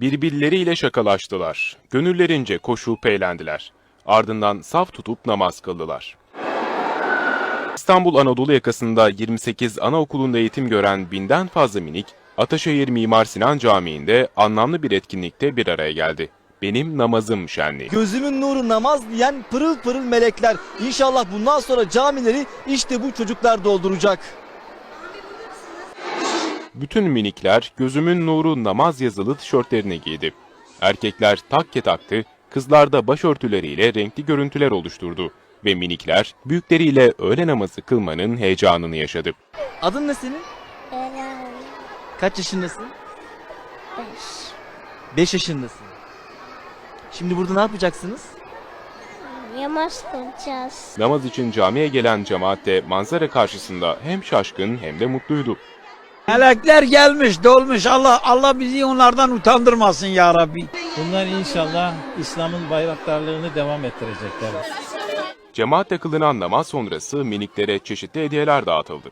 Birbirleriyle şakalaştılar. Gönüllerince koşup eğlendiler. Ardından saf tutup namaz kıldılar. İstanbul Anadolu yakasında 28 anaokulunda eğitim gören binden fazla minik, Ataşehir Mimar Sinan Camii'nde anlamlı bir etkinlikte bir araya geldi. Benim namazım şenliği. Gözümün nuru namaz diyen pırıl pırıl melekler. İnşallah bundan sonra camileri işte bu çocuklar dolduracak. Bütün minikler gözümün nuru namaz yazılı tişörtlerini giydi. Erkekler takke taktı, kızlar da başörtüleriyle renkli görüntüler oluşturdu. Ve minikler büyükleriyle öğle namazı kılmanın heyecanını yaşadı. Adın ne senin? Helal. Kaç yaşındasın? Beş. 5 yaşındasın. Şimdi burada ne yapacaksınız? Yamaç kılacağız. Namaz için camiye gelen cemaat de manzara karşısında hem şaşkın hem de mutluydu. Melekler gelmiş, dolmuş. Allah Allah bizi onlardan utandırmasın ya Rabbi. Bunlar inşallah İslam'ın bayraktarlığını devam ettirecekler. Cemaatle kılınan namaz sonrası miniklere çeşitli hediyeler dağıtıldı.